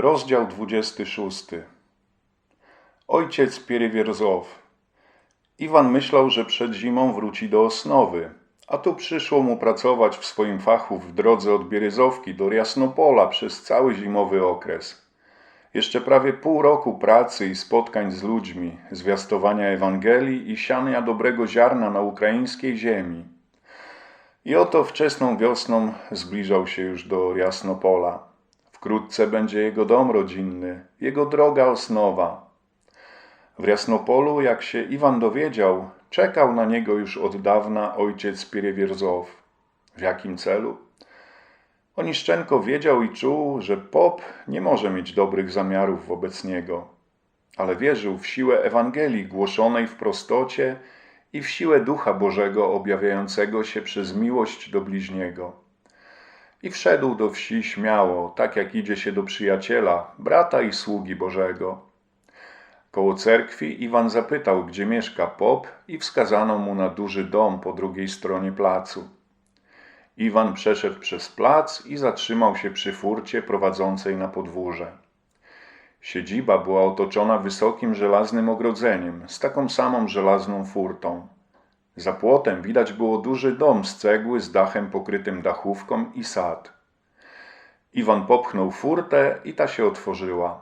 Rozdział 26. Ojciec Pierywierzow. Iwan myślał, że przed zimą wróci do Osnowy, a tu przyszło mu pracować w swoim fachu w drodze od Bieryzowki do Jasnopola przez cały zimowy okres. Jeszcze prawie pół roku pracy i spotkań z ludźmi, zwiastowania Ewangelii i siania dobrego ziarna na ukraińskiej ziemi. I oto wczesną wiosną zbliżał się już do Jasnopola. Wkrótce będzie jego dom rodzinny, jego droga osnowa. W Jasnopolu, jak się Iwan dowiedział, czekał na niego już od dawna ojciec Pierewierzow. W jakim celu? Oniszczenko wiedział i czuł, że pop nie może mieć dobrych zamiarów wobec niego, ale wierzył w siłę Ewangelii głoszonej w prostocie i w siłę Ducha Bożego objawiającego się przez miłość do bliźniego. I wszedł do wsi śmiało, tak jak idzie się do przyjaciela, brata i sługi Bożego. Koło cerkwi Iwan zapytał, gdzie mieszka pop i wskazano mu na duży dom po drugiej stronie placu. Iwan przeszedł przez plac i zatrzymał się przy furcie prowadzącej na podwórze. Siedziba była otoczona wysokim żelaznym ogrodzeniem z taką samą żelazną furtą. Za płotem widać było duży dom z cegły z dachem pokrytym dachówką i sad. Iwan popchnął furtę i ta się otworzyła.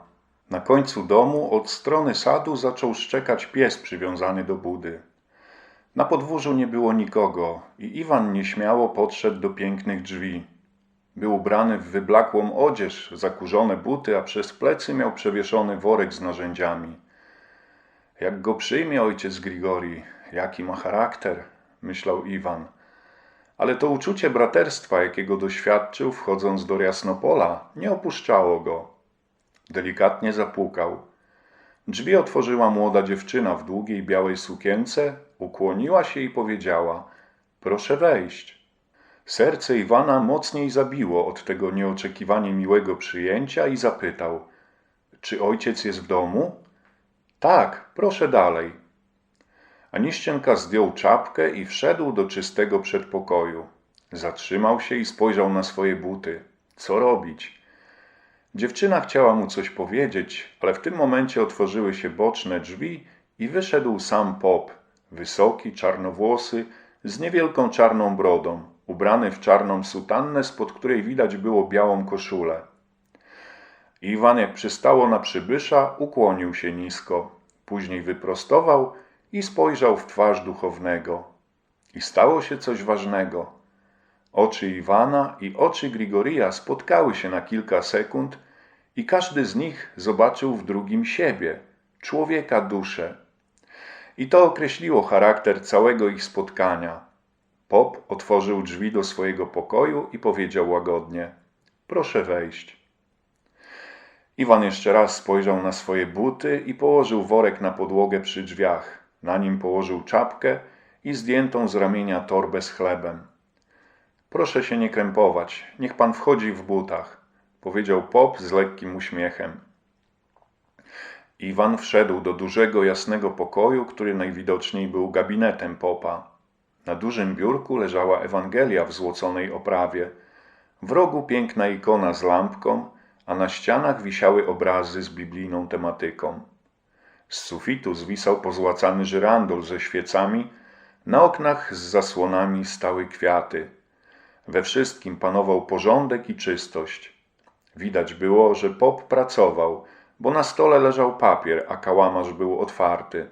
Na końcu domu od strony sadu zaczął szczekać pies przywiązany do budy. Na podwórzu nie było nikogo i Iwan nieśmiało podszedł do pięknych drzwi. Był ubrany w wyblakłą odzież, zakurzone buty, a przez plecy miał przewieszony worek z narzędziami. Jak go przyjmie ojciec Grigori, jaki ma charakter, myślał Iwan. Ale to uczucie braterstwa, jakiego doświadczył wchodząc do Jasnopola, nie opuszczało go. Delikatnie zapukał. Drzwi otworzyła młoda dziewczyna w długiej białej sukience, ukłoniła się i powiedziała: Proszę wejść. Serce Iwana mocniej zabiło od tego nieoczekiwanie miłego przyjęcia i zapytał: Czy ojciec jest w domu? Tak, proszę dalej. Aniszczenka zdjął czapkę i wszedł do czystego przedpokoju. Zatrzymał się i spojrzał na swoje buty. Co robić? Dziewczyna chciała mu coś powiedzieć, ale w tym momencie otworzyły się boczne drzwi i wyszedł sam pop, wysoki, czarnowłosy, z niewielką czarną brodą, ubrany w czarną sutannę, spod której widać było białą koszulę. Iwan, jak przystało na przybysza, ukłonił się nisko, później wyprostował i spojrzał w twarz duchownego. I stało się coś ważnego. Oczy Iwana i oczy Grigoria spotkały się na kilka sekund i każdy z nich zobaczył w drugim siebie, człowieka duszę. I to określiło charakter całego ich spotkania. Pop otworzył drzwi do swojego pokoju i powiedział łagodnie: Proszę wejść. Iwan jeszcze raz spojrzał na swoje buty i położył worek na podłogę przy drzwiach. Na nim położył czapkę i zdjętą z ramienia torbę z chlebem. Proszę się nie krępować, niech pan wchodzi w butach, powiedział Pop z lekkim uśmiechem. Iwan wszedł do dużego, jasnego pokoju, który najwidoczniej był gabinetem Popa. Na dużym biurku leżała Ewangelia w złoconej oprawie. W rogu piękna ikona z lampką, a na ścianach wisiały obrazy z biblijną tematyką. Z sufitu zwisał pozłacany żyrandol ze świecami, na oknach z zasłonami stały kwiaty. We wszystkim panował porządek i czystość. Widać było, że pop pracował, bo na stole leżał papier, a kałamarz był otwarty.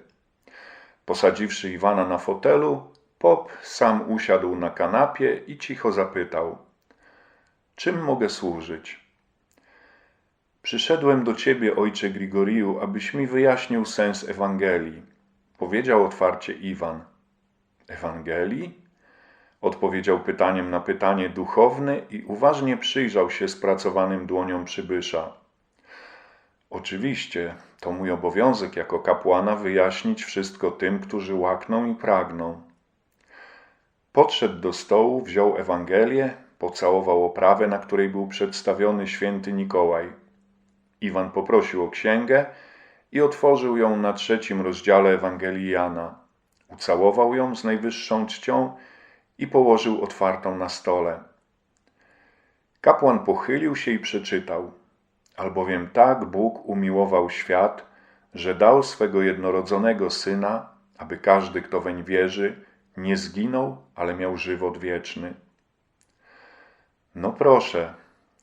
Posadziwszy Iwana na fotelu, pop sam usiadł na kanapie i cicho zapytał: Czym mogę służyć? Przyszedłem do ciebie, ojcze Grigoriu, abyś mi wyjaśnił sens Ewangelii, powiedział otwarcie Iwan. Ewangelii? Odpowiedział pytaniem na pytanie duchowny i uważnie przyjrzał się spracowanym dłoniom przybysza. Oczywiście, to mój obowiązek jako kapłana wyjaśnić wszystko tym, którzy łakną i pragną. Podszedł do stołu, wziął Ewangelię, pocałował oprawę, na której był przedstawiony święty Mikołaj. Iwan poprosił o księgę i otworzył ją na trzecim rozdziale Ewangelii Jana. Ucałował ją z najwyższą czcią i położył otwartą na stole. Kapłan pochylił się i przeczytał. Albowiem tak Bóg umiłował świat, że dał swego jednorodzonego Syna, aby każdy, kto weń wierzy, nie zginął, ale miał żywot wieczny. No proszę.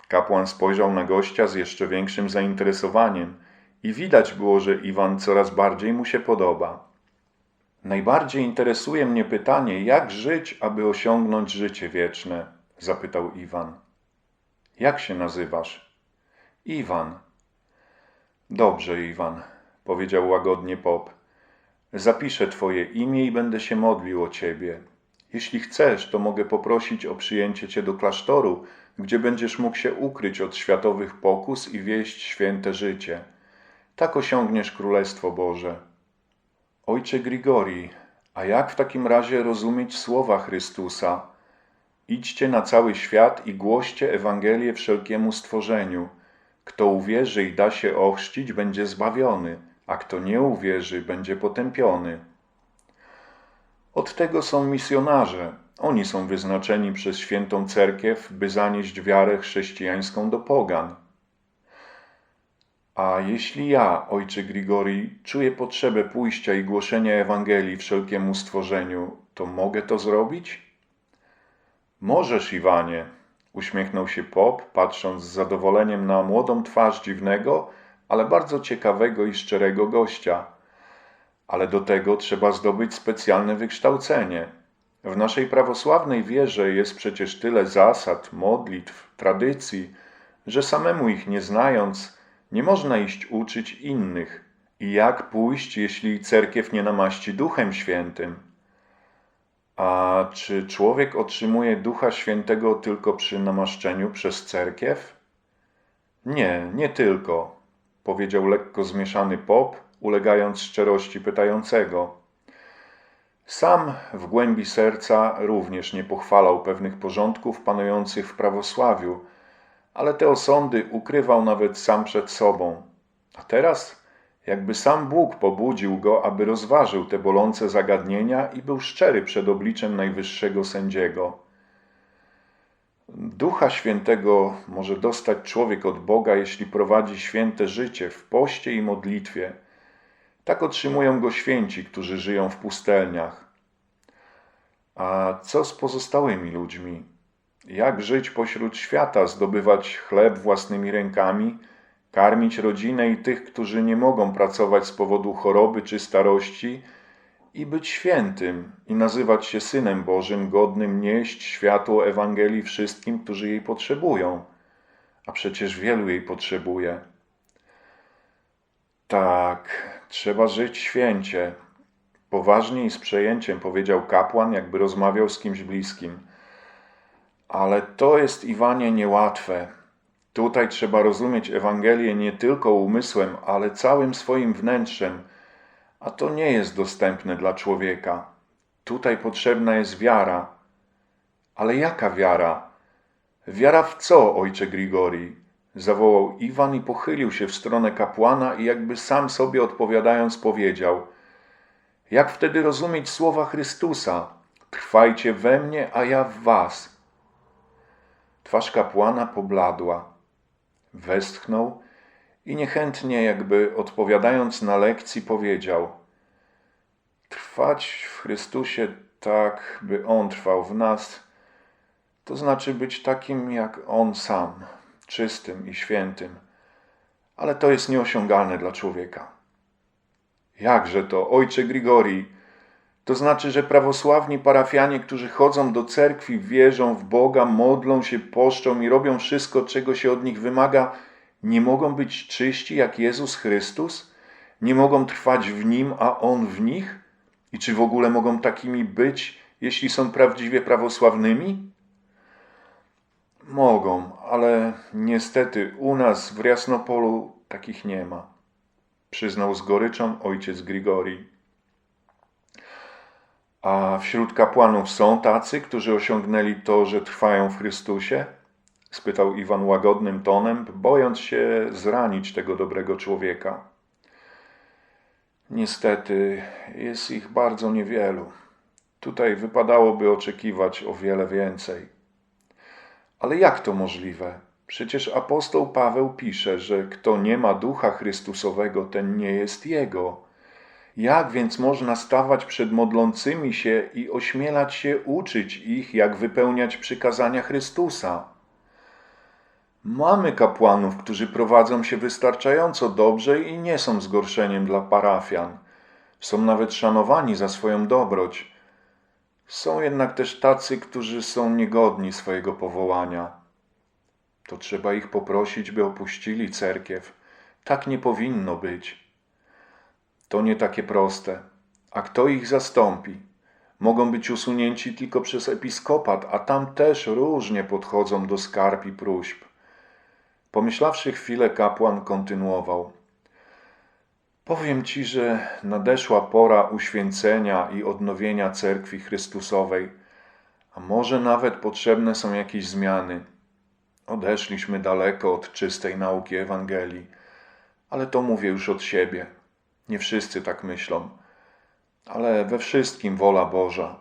Kapłan spojrzał na gościa z jeszcze większym zainteresowaniem i widać było, że Iwan coraz bardziej mu się podoba. Najbardziej interesuje mnie pytanie, jak żyć, aby osiągnąć życie wieczne? zapytał Iwan. Jak się nazywasz? Iwan. Dobrze, Iwan, powiedział łagodnie Pop. Zapiszę twoje imię i będę się modlił o ciebie. Jeśli chcesz, to mogę poprosić o przyjęcie cię do klasztoru, gdzie będziesz mógł się ukryć od światowych pokus i wieść święte życie. Tak osiągniesz Królestwo Boże. Ojcze Grigori, a jak w takim razie rozumieć słowa Chrystusa? Idźcie na cały świat i głoście Ewangelię wszelkiemu stworzeniu. Kto uwierzy i da się ochrzcić, będzie zbawiony, a kto nie uwierzy, będzie potępiony. Od tego są misjonarze. Oni są wyznaczeni przez świętą cerkiew, by zanieść wiarę chrześcijańską do pogan. A jeśli ja, ojcze Grigori, czuję potrzebę pójścia i głoszenia Ewangelii wszelkiemu stworzeniu, to mogę to zrobić? Możesz, Iwanie, uśmiechnął się Pop, patrząc z zadowoleniem na młodą twarz dziwnego, ale bardzo ciekawego i szczerego gościa. Ale do tego trzeba zdobyć specjalne wykształcenie. W naszej prawosławnej wierze jest przecież tyle zasad, modlitw, tradycji, że samemu ich nie znając, nie można iść uczyć innych. I jak pójść, jeśli cerkiew nie namaści Duchem Świętym? A czy człowiek otrzymuje Ducha Świętego tylko przy namaszczeniu przez cerkiew? Nie, nie tylko, powiedział lekko zmieszany pop, ulegając szczerości pytającego. Sam w głębi serca również nie pochwalał pewnych porządków panujących w prawosławiu, ale te osądy ukrywał nawet sam przed sobą. A teraz, jakby sam Bóg pobudził go, aby rozważył te bolące zagadnienia i był szczery przed obliczem najwyższego sędziego. Ducha Świętego może dostać człowiek od Boga, jeśli prowadzi święte życie w poście i modlitwie. Tak otrzymują go święci, którzy żyją w pustelniach. A co z pozostałymi ludźmi? Jak żyć pośród świata, zdobywać chleb własnymi rękami, karmić rodzinę i tych, którzy nie mogą pracować z powodu choroby czy starości, i być świętym i nazywać się Synem Bożym, godnym nieść światło Ewangelii wszystkim, którzy jej potrzebują, a przecież wielu jej potrzebuje. Tak, trzeba żyć święcie. Poważnie i z przejęciem powiedział kapłan, jakby rozmawiał z kimś bliskim. Ale to jest, Iwanie, niełatwe. Tutaj trzeba rozumieć Ewangelię nie tylko umysłem, ale całym swoim wnętrzem, a to nie jest dostępne dla człowieka. Tutaj potrzebna jest wiara. Ale jaka wiara? Wiara w co, ojcze Grigori? Zawołał Iwan i pochylił się w stronę kapłana i jakby sam sobie odpowiadając powiedział: Jak wtedy rozumieć słowa Chrystusa? Trwajcie we mnie, a ja w was. Twarz kapłana pobladła. Westchnął i niechętnie, jakby odpowiadając na lekcji, powiedział: Trwać w Chrystusie tak, by On trwał w nas, to znaczy być takim jak On sam, czystym i świętym, ale to jest nieosiągalne dla człowieka. Jakże to, ojcze Grigori? To znaczy, że prawosławni parafianie, którzy chodzą do cerkwi, wierzą w Boga, modlą się, poszczą i robią wszystko, czego się od nich wymaga, nie mogą być czyści jak Jezus Chrystus? Nie mogą trwać w Nim, a On w nich? I czy w ogóle mogą takimi być, jeśli są prawdziwie prawosławnymi? Mogą, ale niestety u nas w Jasnopolu takich nie ma, przyznał z goryczą ojciec Grigori. A wśród kapłanów są tacy, którzy osiągnęli to, że trwają w Chrystusie? spytał Iwan łagodnym tonem, bojąc się zranić tego dobrego człowieka. Niestety jest ich bardzo niewielu. Tutaj wypadałoby oczekiwać o wiele więcej. Ale jak to możliwe? Przecież apostoł Paweł pisze, że kto nie ma ducha Chrystusowego, ten nie jest jego. Jak więc można stawać przed modlącymi się i ośmielać się uczyć ich, jak wypełniać przykazania Chrystusa? Mamy kapłanów, którzy prowadzą się wystarczająco dobrze i nie są zgorszeniem dla parafian. Są nawet szanowani za swoją dobroć. Są jednak też tacy, którzy są niegodni swojego powołania. To trzeba ich poprosić, by opuścili cerkiew. Tak nie powinno być. To nie takie proste. A kto ich zastąpi? Mogą być usunięci tylko przez episkopat, a tam też różnie podchodzą do skarb i próśb. Pomyślawszy chwilę, kapłan kontynuował. Powiem ci, że nadeszła pora uświęcenia i odnowienia cerkwi Chrystusowej, a może nawet potrzebne są jakieś zmiany. Odeszliśmy daleko od czystej nauki Ewangelii, ale to mówię już od siebie. Nie wszyscy tak myślą, ale we wszystkim wola Boża.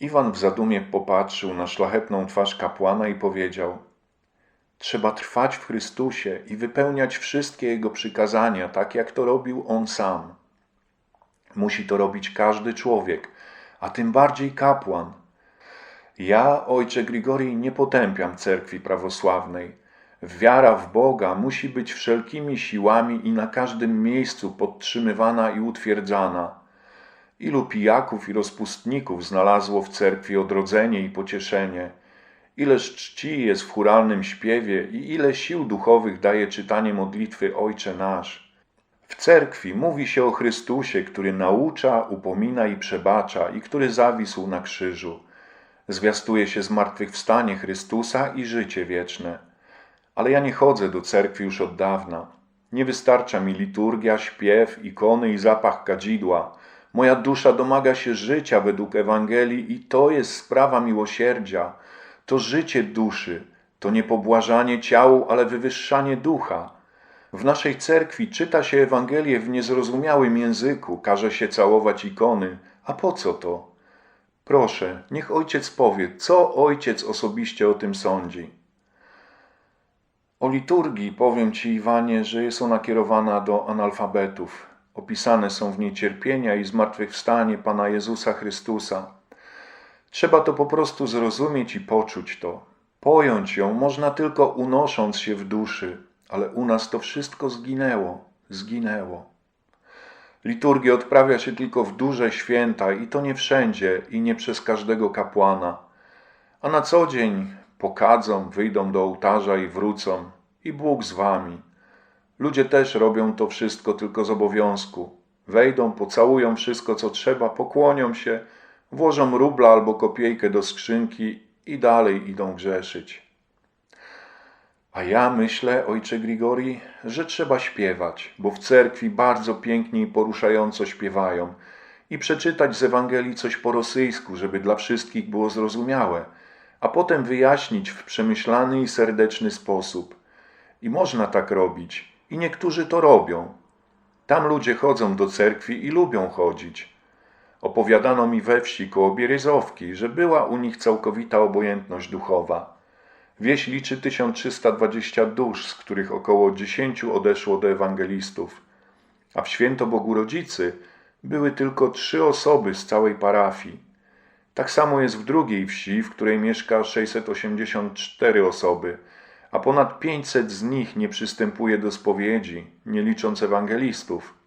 Iwan w zadumie popatrzył na szlachetną twarz kapłana i powiedział: Trzeba trwać w Chrystusie i wypełniać wszystkie Jego przykazania, tak jak to robił On sam. Musi to robić każdy człowiek, a tym bardziej kapłan. Ja, ojcze Grigorii, nie potępiam cerkwi prawosławnej. Wiara w Boga musi być wszelkimi siłami i na każdym miejscu podtrzymywana i utwierdzana. Ilu pijaków i rozpustników znalazło w cerkwi odrodzenie i pocieszenie – Ileż czci jest w churalnym śpiewie i ile sił duchowych daje czytanie modlitwy Ojcze Nasz. W cerkwi mówi się o Chrystusie, który naucza, upomina i przebacza i który zawisł na krzyżu. Zwiastuje się zmartwychwstanie Chrystusa i życie wieczne. Ale ja nie chodzę do cerkwi już od dawna. Nie wystarcza mi liturgia, śpiew, ikony i zapach kadzidła. Moja dusza domaga się życia według Ewangelii i to jest sprawa miłosierdzia – to życie duszy, to nie pobłażanie ciału, ale wywyższanie ducha. W naszej cerkwi czyta się Ewangelię w niezrozumiałym języku, każe się całować ikony. A po co to? Proszę, niech ojciec powie, co ojciec osobiście o tym sądzi. O liturgii powiem Ci, Iwanie, że jest ona kierowana do analfabetów. Opisane są w niej cierpienia i zmartwychwstanie Pana Jezusa Chrystusa. Trzeba to po prostu zrozumieć i poczuć to. Pojąć ją można tylko unosząc się w duszy, ale u nas to wszystko zginęło, zginęło. Liturgię odprawia się tylko w duże święta i to nie wszędzie i nie przez każdego kapłana. A na co dzień pokadzą, wyjdą do ołtarza i wrócą i Bóg z wami. Ludzie też robią to wszystko tylko z obowiązku. Wejdą, pocałują wszystko, co trzeba, pokłonią się – włożą rubla albo kopiejkę do skrzynki i dalej idą grzeszyć. A ja myślę, ojcze Grigori, że trzeba śpiewać, bo w cerkwi bardzo pięknie i poruszająco śpiewają i przeczytać z Ewangelii coś po rosyjsku, żeby dla wszystkich było zrozumiałe, a potem wyjaśnić w przemyślany i serdeczny sposób. I można tak robić, i niektórzy to robią. Tam ludzie chodzą do cerkwi i lubią chodzić. Opowiadano mi we wsi koło Bieryzowki, że była u nich całkowita obojętność duchowa. Wieś liczy 1320 dusz, z których około 10 odeszło do ewangelistów, a w święto Bogu Rodzicy były tylko trzy osoby z całej parafii. Tak samo jest w drugiej wsi, w której mieszka 684 osoby, a ponad 500 z nich nie przystępuje do spowiedzi, nie licząc ewangelistów.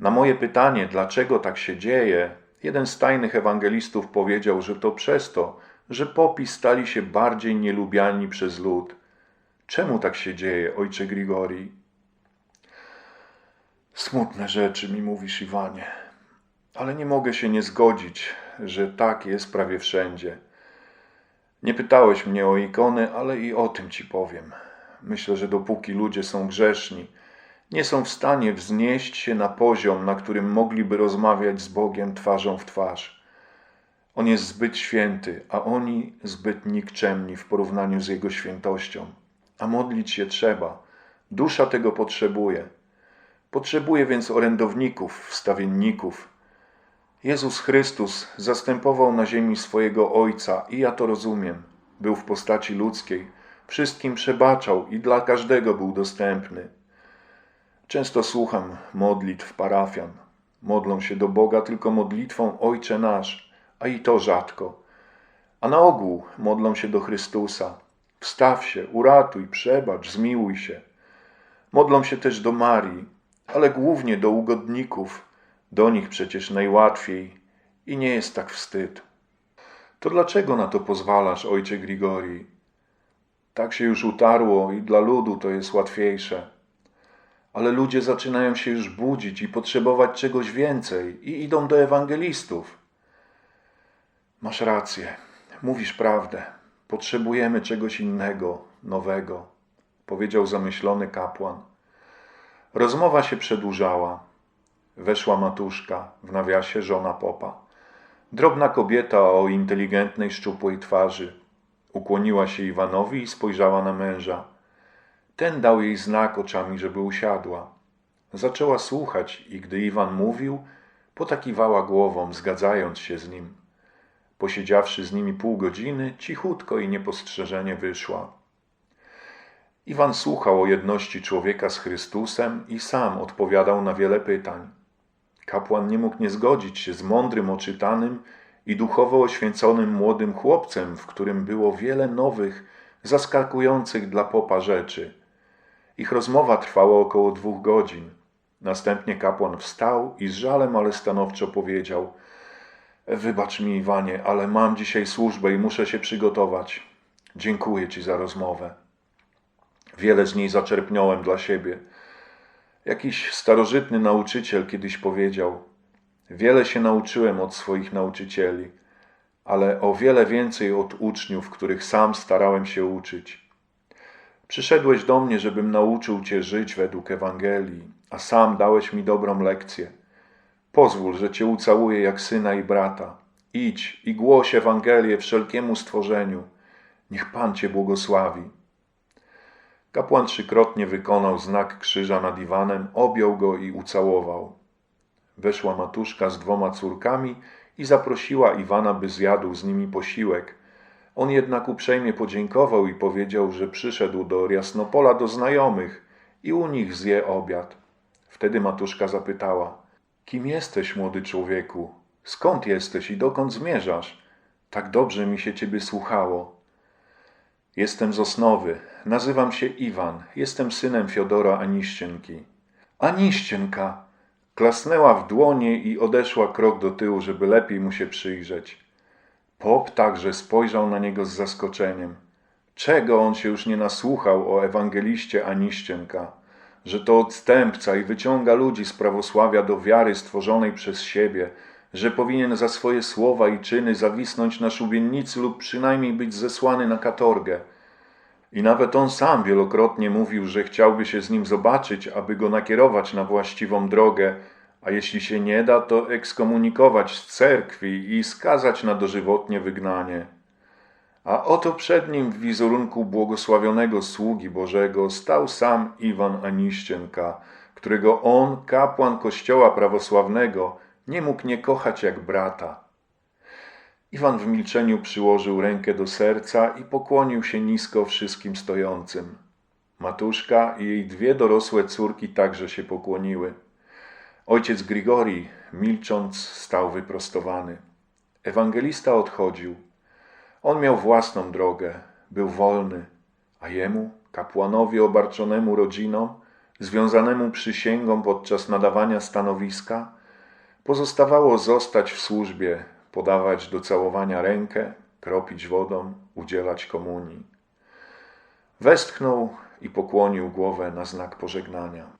Na moje pytanie, dlaczego tak się dzieje, jeden z tajnych ewangelistów powiedział, że to przez to, że popi stali się bardziej nielubiani przez lud. Czemu tak się dzieje, ojcze Grigori? Smutne rzeczy mi mówisz, Iwanie, ale nie mogę się nie zgodzić, że tak jest prawie wszędzie. Nie pytałeś mnie o ikony, ale i o tym ci powiem. Myślę, że dopóki ludzie są grzeszni, nie są w stanie wznieść się na poziom, na którym mogliby rozmawiać z Bogiem twarzą w twarz. On jest zbyt święty, a oni zbyt nikczemni w porównaniu z Jego świętością. A modlić się trzeba. Dusza tego potrzebuje. Potrzebuje więc orędowników, wstawienników. Jezus Chrystus zastępował na ziemi swojego Ojca i ja to rozumiem. Był w postaci ludzkiej, wszystkim przebaczał i dla każdego był dostępny. Często słucham modlitw parafian. Modlą się do Boga tylko modlitwą Ojcze Nasz, a i to rzadko. A na ogół modlą się do Chrystusa. Wstaw się, uratuj, przebacz, zmiłuj się. Modlą się też do Marii, ale głównie do ugodników. Do nich przecież najłatwiej i nie jest tak wstyd. To dlaczego na to pozwalasz, ojcze Grigori? Tak się już utarło i dla ludu to jest łatwiejsze. Ale ludzie zaczynają się już budzić i potrzebować czegoś więcej i idą do ewangelistów. Masz rację, mówisz prawdę. Potrzebujemy czegoś innego, nowego, powiedział zamyślony kapłan. Rozmowa się przedłużała. Weszła matuszka, w nawiasie żona popa. Drobna kobieta o inteligentnej, szczupłej twarzy. Ukłoniła się Iwanowi i spojrzała na męża. Ten dał jej znak oczami, żeby usiadła. Zaczęła słuchać i gdy Iwan mówił, potakiwała głową, zgadzając się z nim. Posiedziawszy z nimi pół godziny, cichutko i niepostrzeżenie wyszła. Iwan słuchał o jedności człowieka z Chrystusem i sam odpowiadał na wiele pytań. Kapłan nie mógł nie zgodzić się z mądrym, oczytanym i duchowo oświęconym młodym chłopcem, w którym było wiele nowych, zaskakujących dla popa rzeczy. Ich rozmowa trwała około dwóch godzin. Następnie kapłan wstał i z żalem, ale stanowczo powiedział: Wybacz mi, Iwanie, ale mam dzisiaj służbę i muszę się przygotować. Dziękuję ci za rozmowę. Wiele z niej zaczerpnąłem dla siebie. Jakiś starożytny nauczyciel kiedyś powiedział: Wiele się nauczyłem od swoich nauczycieli, ale o wiele więcej od uczniów, których sam starałem się uczyć. Przyszedłeś do mnie, żebym nauczył Cię żyć według Ewangelii, a sam dałeś mi dobrą lekcję. Pozwól, że Cię ucałuję jak syna i brata. Idź i głoś Ewangelię wszelkiemu stworzeniu. Niech Pan Cię błogosławi. Kapłan trzykrotnie wykonał znak krzyża nad Iwanem, objął go i ucałował. Weszła matuszka z dwoma córkami i zaprosiła Iwana, by zjadł z nimi posiłek. On jednak uprzejmie podziękował i powiedział, że przyszedł do Jasnopola do znajomych i u nich zje obiad. Wtedy matuszka zapytała: Kim jesteś, młody człowieku? Skąd jesteś i dokąd zmierzasz? Tak dobrze mi się ciebie słuchało. Jestem z Osnowy. Nazywam się Iwan. Jestem synem Fiodora Aniścienki. Aniścienka! Klasnęła w dłonie i odeszła krok do tyłu, żeby lepiej mu się przyjrzeć. Pop także spojrzał na niego z zaskoczeniem. Czego on się już nie nasłuchał o ewangeliście Aniścienka? Że to odstępca i wyciąga ludzi z prawosławia do wiary stworzonej przez siebie, że powinien za swoje słowa i czyny zawisnąć na szubienicy lub przynajmniej być zesłany na katorgę. I nawet on sam wielokrotnie mówił, że chciałby się z nim zobaczyć, aby go nakierować na właściwą drogę, a jeśli się nie da, to ekskomunikować z cerkwi i skazać na dożywotnie wygnanie. A oto przed nim w wizerunku błogosławionego sługi Bożego stał sam Iwan Aniścienka, którego on, kapłan kościoła prawosławnego, nie mógł nie kochać jak brata. Iwan w milczeniu przyłożył rękę do serca i pokłonił się nisko wszystkim stojącym. Matuszka i jej dwie dorosłe córki także się pokłoniły. Ojciec Grigori, milcząc, stał wyprostowany. Ewangelista odchodził. On miał własną drogę, był wolny, a jemu, kapłanowi obarczonemu rodziną, związanemu przysięgą podczas nadawania stanowiska, pozostawało zostać w służbie, podawać do całowania rękę, kropić wodą, udzielać komunii. Westchnął i pokłonił głowę na znak pożegnania.